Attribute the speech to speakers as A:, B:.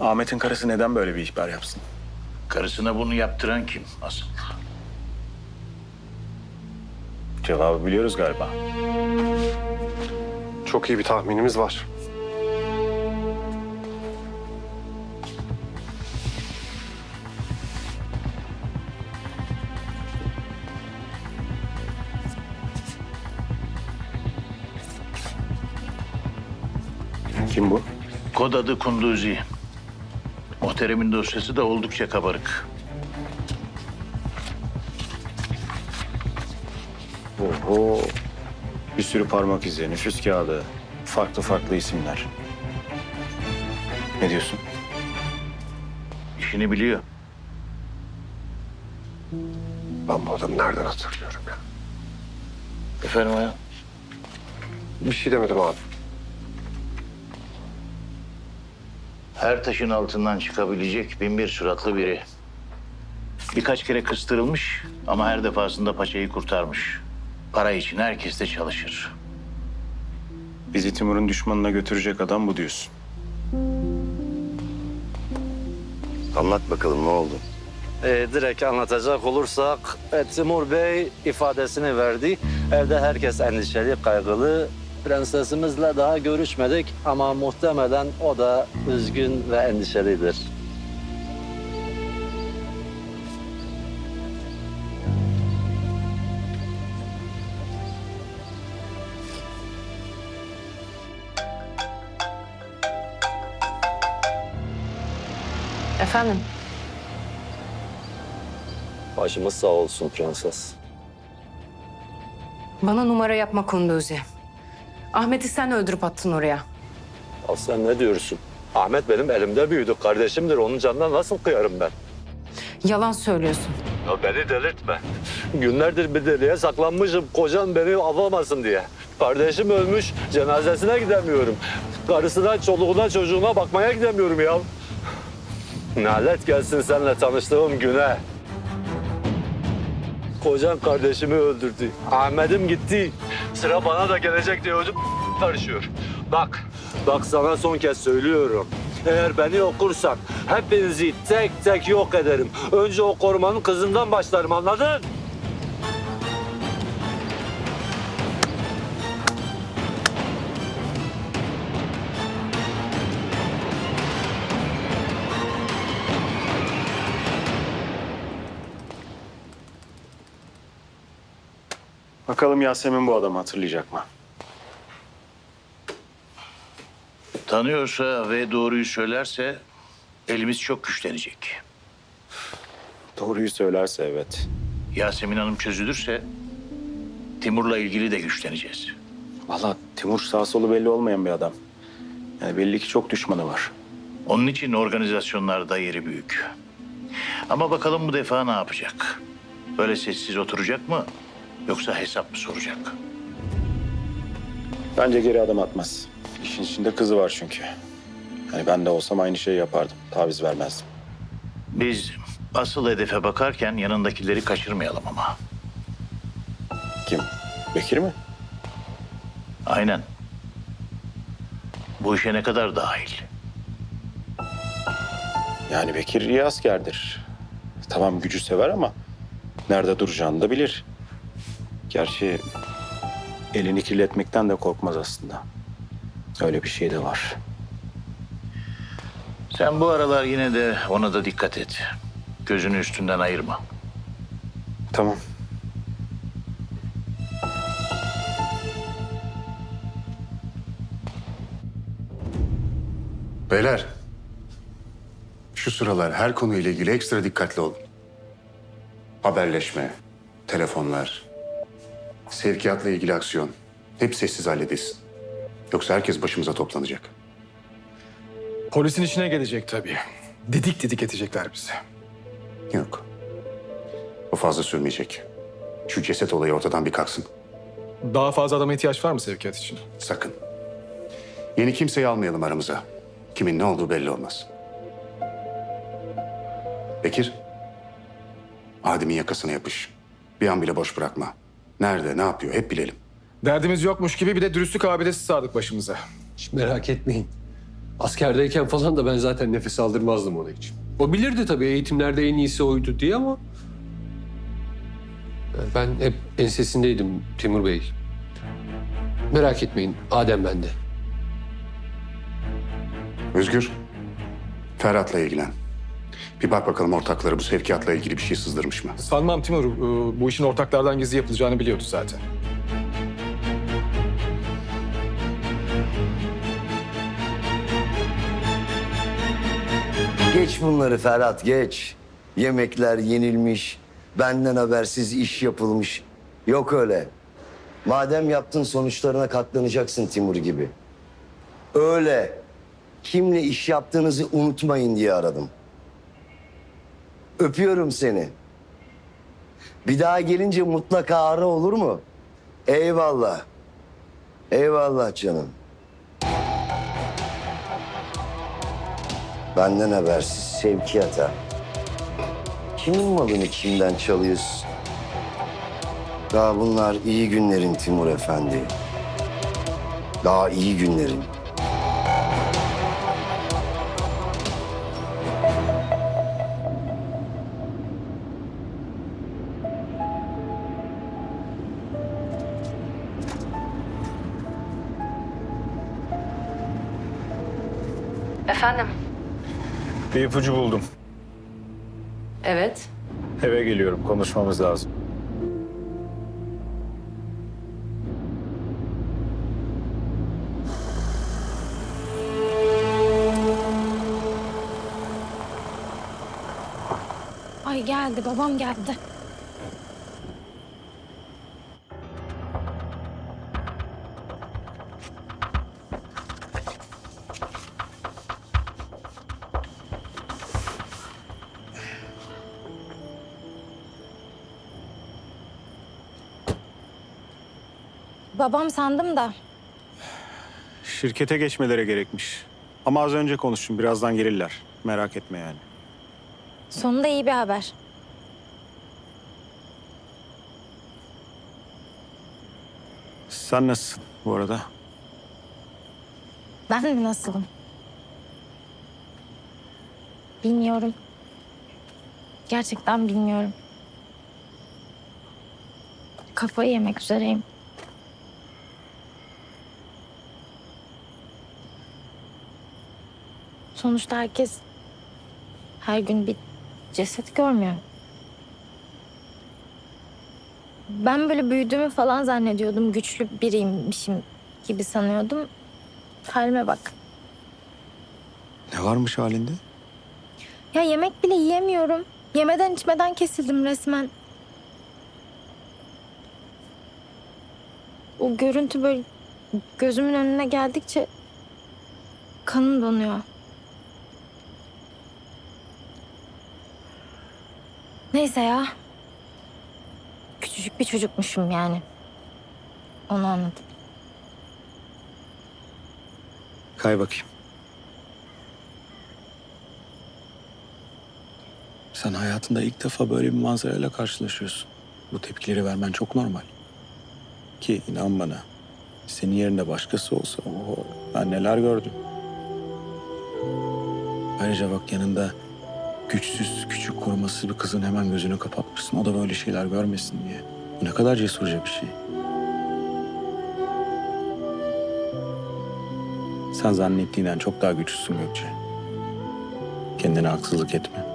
A: Ahmet'in karısı neden böyle bir ihbar yapsın?
B: Karısına bunu yaptıran kim asıl?
A: Cevabı biliyoruz galiba.
C: Çok iyi bir tahminimiz var.
A: Kim bu?
B: Kod adı Kunduzi. Muhteremin dosyası da oldukça kabarık.
A: Oho. Bir sürü parmak izi, nüfus kağıdı, farklı farklı isimler. Ne diyorsun?
B: İşini biliyor.
C: Ben bu adamı nereden hatırlıyorum ya?
B: Efendim ya?
C: Bir şey demedim abi.
B: Her taşın altından çıkabilecek bin bir suratlı biri. Birkaç kere kıstırılmış ama her defasında paçayı kurtarmış. Para için herkes de çalışır.
A: Bizi Timur'un düşmanına götürecek adam bu diyorsun.
D: Anlat bakalım ne oldu?
E: Ee, direkt anlatacak olursak e, Timur Bey ifadesini verdi. Evde herkes endişeli, kaygılı. Prensesimizle daha görüşmedik ama muhtemelen o da üzgün ve endişelidir.
F: Efendim?
E: Başımız sağ olsun prenses.
F: Bana numara yapma Kunduzi. Ahmet'i sen öldürüp attın oraya.
E: Ya sen ne diyorsun? Ahmet benim elimde büyüdü. Kardeşimdir. Onun canına nasıl kıyarım ben?
F: Yalan söylüyorsun.
E: Ya beni delirtme. Günlerdir bir deliğe saklanmışım. Kocan beni avamasın diye. Kardeşim ölmüş. Cenazesine gidemiyorum. Karısına, çoluğuna, çocuğuna bakmaya gidemiyorum ya. Nalet gelsin seninle tanıştığım güne. Kocan kardeşimi öldürdü. Ahmet'im gitti. Sıra bana da gelecek diye ödüm karışıyor. Bak, bak sana son kez söylüyorum. Eğer beni okursan hepinizi tek tek yok ederim. Önce o korumanın kızından başlarım anladın?
A: Bakalım Yasemin bu adamı hatırlayacak mı?
B: Tanıyorsa ve doğruyu söylerse elimiz çok güçlenecek.
A: Doğruyu söylerse evet.
B: Yasemin Hanım çözülürse Timur'la ilgili de güçleneceğiz.
A: Vallahi Timur sağ solu belli olmayan bir adam. Yani belli ki çok düşmanı var.
B: Onun için organizasyonlarda yeri büyük. Ama bakalım bu defa ne yapacak? Böyle sessiz oturacak mı? Yoksa hesap mı soracak?
A: Bence geri adım atmaz. İşin içinde kızı var çünkü. Yani ben de olsam aynı şeyi yapardım. Taviz vermezdim.
B: Biz asıl hedefe bakarken yanındakileri kaçırmayalım ama.
A: Kim? Bekir mi?
B: Aynen. Bu işe ne kadar dahil?
A: Yani Bekir iyi askerdir. Tamam gücü sever ama nerede duracağını da bilir. Gerçi elini kirletmekten de korkmaz aslında. Öyle bir şey de var.
B: Sen bu aralar yine de ona da dikkat et. Gözünü üstünden ayırma.
A: Tamam.
G: Beyler, şu sıralar her konuyla ilgili ekstra dikkatli olun. Haberleşme, telefonlar, sevkiyatla ilgili aksiyon. Hep sessiz halledilsin. Yoksa herkes başımıza toplanacak.
H: Polisin içine gelecek tabii. Didik didik edecekler bizi.
G: Yok. O fazla sürmeyecek. Şu ceset olayı ortadan bir kalksın.
H: Daha fazla adama ihtiyaç var mı sevkiyat için?
G: Sakın. Yeni kimseyi almayalım aramıza. Kimin ne olduğu belli olmaz. Bekir. Adem'in yakasına yapış. Bir an bile boş bırakma. Nerede, ne yapıyor hep bilelim.
H: Derdimiz yokmuş gibi bir de dürüstlük abidesi sardık başımıza.
I: Hiç merak etmeyin. Askerdeyken falan da ben zaten nefes aldırmazdım ona hiç. O bilirdi tabii eğitimlerde en iyisi oydu diye ama... Ben hep ensesindeydim Timur Bey. Merak etmeyin, Adem bende.
G: Özgür, Ferhat'la ilgilen. Bir bak bakalım ortakları bu sevkiyatla ilgili bir şey sızdırmış mı?
H: Sanmam Timur e, bu işin ortaklardan gizli yapılacağını biliyordu zaten.
D: Geç bunları Ferhat geç. Yemekler yenilmiş. Benden habersiz iş yapılmış. Yok öyle. Madem yaptın sonuçlarına katlanacaksın Timur gibi. Öyle. Kimle iş yaptığınızı unutmayın diye aradım. Öpüyorum seni. Bir daha gelince mutlaka ara olur mu? Eyvallah. Eyvallah canım. Benden habersiz sevkiyata. Kimin malını kimden çalıyorsun? Daha bunlar iyi günlerin Timur Efendi. Daha iyi günlerin.
F: Efendim?
A: Bir ipucu buldum.
F: Evet.
A: Eve geliyorum. Konuşmamız lazım.
J: Ay geldi, babam geldi. Babam sandım da.
A: Şirkete geçmelere gerekmiş. Ama az önce konuştum. Birazdan gelirler. Merak etme yani.
J: Sonunda iyi bir haber.
A: Sen nasılsın bu arada?
J: Ben mi nasılım? Bilmiyorum. Gerçekten bilmiyorum. Kafayı yemek üzereyim. Sonuçta herkes her gün bir ceset görmüyor. Ben böyle büyüdüğümü falan zannediyordum. Güçlü biriymişim gibi sanıyordum. Halime bak.
A: Ne varmış halinde?
J: Ya yemek bile yiyemiyorum. Yemeden içmeden kesildim resmen. O görüntü böyle gözümün önüne geldikçe kanım donuyor. Neyse ya. Küçücük bir çocukmuşum yani. Onu anladım.
A: Kay bakayım. Sen hayatında ilk defa böyle bir manzarayla karşılaşıyorsun. Bu tepkileri vermen çok normal. Ki inan bana, senin yerinde başkası olsa oho, ben neler gördüm. Ayrıca bak yanında güçsüz, küçük, korumasız bir kızın hemen gözünü kapatmışsın. O da böyle şeyler görmesin diye. Bu ne kadar cesurca bir şey. Sen zannettiğinden çok daha güçlüsün Gökçe. Kendine haksızlık etme.